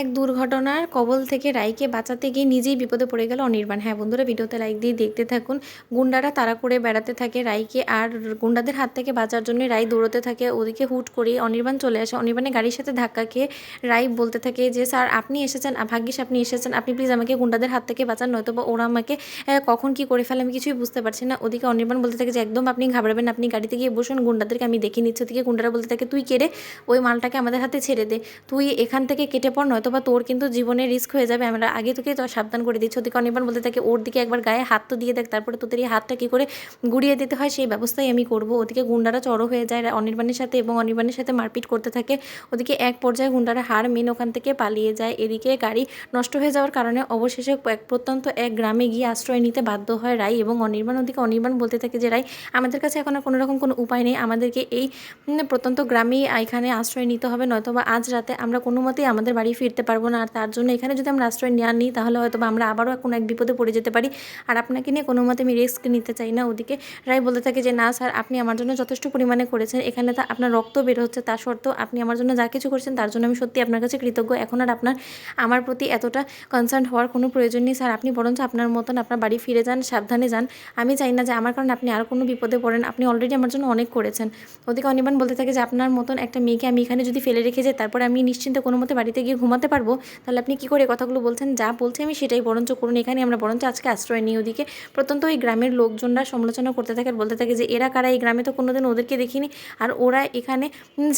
এক দুর্ঘটনার কবল থেকে রাইকে বাঁচাতে গিয়ে নিজেই বিপদে পড়ে গেল অনির্বাণ। হ্যাঁ বন্ধুরা, ভিডিওতে লাইক দিয়ে দেখতে থাকুন। গুন্ডারা তাড়া করে বেড়াতে থাকে রাইকে আর গুন্ডাদের হাত থেকে বাঁচার জন্য রাই দৌড়তে থাকে। ওদিকে হুট করে অনির্বাণ চলে আসে। অনির্বাণের গাড়ির সাথে ধাক্কা খেয়ে রাই বলতে থাকে যে, স্যার, আপনি এসেছেন। ভাগ্যিস আপনি এসেছেন। আপনি প্লিজ আমাকে গুন্ডাদের হাত থেকে বাঁচান নয়তো বা ওরা আমাকে কখন কি করে ফেলে আমি কিছুই বুঝতে পারছি না। ওদিকে অনির্বাণ বলতে থাকে যে, একদম আপনি ঘাবড়াবেন। আপনি গাড়িতে গিয়ে বসুন। গুন্ডাদেরকে আমি দেখে নিচ্ছি। ওদিকে গুন্ডারা বলতে থাকে, তুই কেড়ে ওই মালটাকে আমাদের হাতে ছেড়ে দে। তুই এখান থেকে কেটে পড় নয়তো বা তোর কিন্তু জীবনে রিস্ক হয়ে যাবে। আমরা আগে থেকে তো সাবধান করে দিচ্ছি। ওদিকে অনির্বাণ বলতে থাকে, ওর দিকে একবার গায়ে হাত তো দিয়ে দেখ, তারপরে তোদের এই হাতটা কী করে গুড়িয়ে দিতে হয়, সেই ব্যবস্থাই আমি করব। ওদিকে গুন্ডারা চড়ো হয়ে যায় অনির্বাণের সাথে এবং অনির্বাণের সাথে মারপিট করতে থাকে। ওদিকে এক পর্যায়ে গুন্ডারা হার মেন ওখান থেকে পালিয়ে যায়। এদিকে গাড়ি নষ্ট হয়ে যাওয়ার কারণে অবশেষে এক প্রত্যন্ত এক গ্রামে গিয়ে আশ্রয় নিতে বাধ্য হয় রাই এবং অনির্বাণ। ওদিকে অনির্বাণ বলতে থাকে যে, রাই, আমাদের কাছে এখন আর কোনো রকম কোনো উপায় নেই। আমাদেরকে এই প্রত্যন্ত গ্রামেই এখানে আশ্রয় নিতে হবে। নয়তো বা আজ রাতে আমরা কোনো মতেই আমাদের বাড়ি ফিরতে পারব না। আর তার জন্য এখানে যদি আমরা আশ্রয় নেওয়া নিই, তাহলে হয়তো আমরা আবারও কোনো এক বিপদে পড়ে যেতে পারি। আর আপনাকে নিয়ে কোনো মতে আমি রিস্ক নিতে চাই না ওদিকে। রায় বলতে থাকে যে, না স্যার আপনি আমার জন্য যথেষ্ট পরিমাণে করেছেন। এখানে তো আপনার রক্ত বের হচ্ছে, তা সত্ত্বেও আপনি আমার জন্য যা কিছু করেছেন, তার জন্য আমি সত্যি আপনার কাছে কৃতজ্ঞ। এখন আর আপনার, আমার প্রতি এতটা কনসার্ন হওয়ার কোনো প্রয়োজন নেই। স্যার আপনি বরঞ্চ আপনার মতন আপনার বাড়ি ফিরে যান, সাবধানে যান। আমি চাই না যে, আমার কারণে আপনি আর কোনো বিপদে পড়েন। আপনি অলরেডি আমার জন্য অনেক করেছেন। ওদিকে অনির্বাণ বলতে থাকে যে, আপনার মতন একটা মেয়েকে আমি এখানে যদি ফেলে রেখে যাই, তারপরে আমি নিশ্চিন্তে কোনো মতে বাড়িতে গিয়ে ঘুমাতে পারব, তাহলে আপনি কী করে কথাগুলো বলছেন? যা বলছি আমি সেটাই বরঞ্চ করুন। এখানে আমরা বরঞ্চ আজকে আশ্রয় নিই ওদিকে। প্রত্যন্ত ওই গ্রামের লোকজনরা সমালোচনা করতে থাকে বলতে থাকে যে, এরা কারা? এই গ্রামে তো কোনোদিন ওদেরকে দেখিনি। আর ওরা এখানে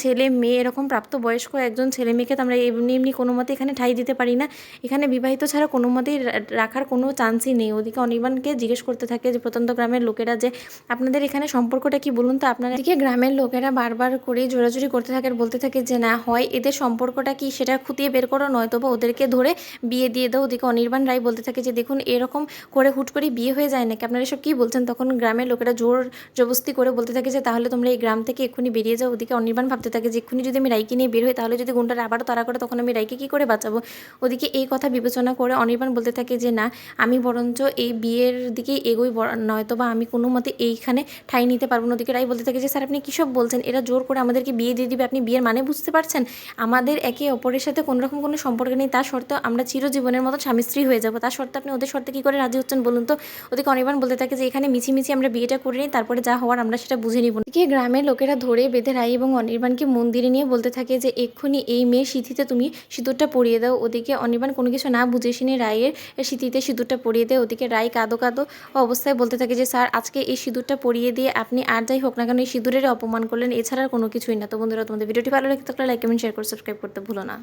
ছেলে, মেয়ে, এরকম প্রাপ্তবয়স্ক একজন ছেলে মেয়েকে তো আমরা এমনি এমনি কোনো মতে এখানে ঠাই দিতে পারি না। এখানে বিবাহিত ছাড়া কোনো মতেই রাখার কোনো চান্সই নেই। ওদিকে অনির্বাণকে জিজ্ঞেস করতে থাকে যে, প্রত্যন্ত গ্রামের লোকেরা যে, আপনাদের এখানে সম্পর্কটা কি বলুন তো? আপনারা এদিকে গ্রামের লোকেরা বারবার করে জোরাজুরি করতে থাকে বলতে থাকে যে, না, হয় এদের সম্পর্কটা কি সেটা খুঁটিয়ে বের করো নয়তো বা ওদেরকে ধরে বিয়ে দিয়ে দাও। ওদিকে অনির্বাণ রায় বলতে থাকে যে, দেখুন, এরকম করে হুট করে বিয়ে হয়ে যায় নাকি? আপনারা এসব কী বলছেন? তখন গ্রামের লোকেরা জোর জবস্তি করে বলতে থাকে যে, তাহলে তোমরা এই গ্রাম থেকে এক্ষুনি বেরিয়ে যাও। ওদিকে অনির্বাণ ভাবতে থাকে যে, এক্ষুনি যদি আমি রাইকে নিয়ে বের হই, তাহলে যদি গুন্ডারা আবারও তারা করে, তখন আমি রাইকে কী করে বাঁচাবো? ওদিকে এই কথা বিবেচনা করে অনির্বাণ বলতে থাকে যে, না, আমি বরঞ্চ এই বিয়ের দিকে এগোই নয়তো বা আমি কোনো মতে এইখানে ঠাই নিতে পারব না। ওদিকে রাই বলতে থাকে যে, স্যার, আপনি কী সব বলছেন? এরা জোর করে আমাদেরকে বিয়ে দিয়ে দিবে। আপনি বিয়ের মানে বুঝতে পারছেন? আমাদের একে অপরের সাথে কোনো রকম কোনো সম্পর্ক নেই তা সত্ত্বেও আমরা চিরজীবনের মতো স্বামী স্ত্রী হয়ে যাব। তা সত্ত্বেও আপনি ওদের শর্তে কী করে রাজি হচ্ছেন বলুন তো? ওদেরকে অনির্বাণ বলতে থাকে যে, এখানে মিছিমিছি আমরা বিয়েটা করে নিই, তারপরে যা হওয়ার আমরা সেটা বুঝে নিব। এদিকে গ্রামের লোকেরা ধরে বেঁধে রাই এবং অনির্বাণকে মন্দিরে নিয়ে বলতে থাকে যে, এক্ষুনি এই মেয়ে সিঁথিতে তুমি সিঁদুরটা পরিয়ে দাও। ওদিকে অনির্বাণ কোনো কিছু না বুঝে শুনে রায়ের সিঁথিতে সিঁদুরটা পরিয়ে দেয়। ওদিকে রায় কাঁদো কাঁদো অবস্থায় বলতে থাকে যে, স্যার, আজকে এই সিঁদুরটা পরিয়ে দিয়ে আপনি আর যাই হোক না কেন এই সিঁদুরের অপমান করলেন, এছাড়া কোনো কিছুই না। তো বন্ধুরা, তোমাদের ভিডিওটি ভালো লাগে থাকলে লাইক কমেন্ট শেয়ার করে সাবস্ক্রাইব করতে ভুলো না।